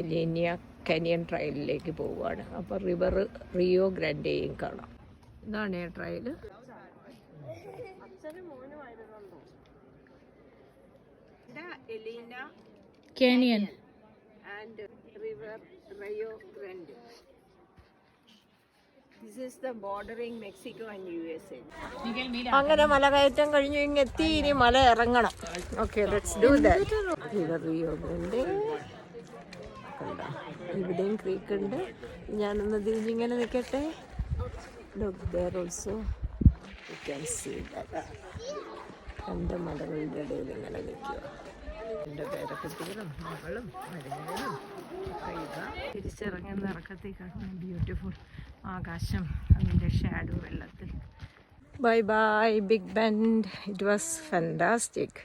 എലീനിയ canyon ട്രയലിലേക്ക് പോവുകയാണ്. അപ്പോൾ river Rio ഗ്രാൻഡേയും കാണാം. ഇതാണ് ഈ trail Elena canyon. And river Rio Grande this is the bordering Mexico and U അങ്ങനെ മല കയറ്റം കഴിഞ്ഞു ഇങ്ങെത്തി ഇനി മല ഇറങ്ങണം okay let's do that river Rio Grande കണ്ടോ. ഇവിടെയും ക്രീക്ക് ഉണ്ട്. ഞാനൊന്ന് തിരിഞ്ഞിങ്ങനെ നിൽക്കട്ടെ look there also you can see that രണ്ട് മലകളുടെ ഇടയിൽ ഇങ്ങനെ നിൽക്കുക. എന്റെ പേരക്കുട്ടികളും മകളും മരുമകളും ഇതാ. തിരിച്ചിറങ്ങുന്ന ഇറക്കത്തിൽ കാണുന്ന ബ്യൂട്ടിഫുൾ ആകാശം അതിന്റെ ഷാഡോ വെള്ളത്തിൽ. Bye bye Big Bend it was fantastic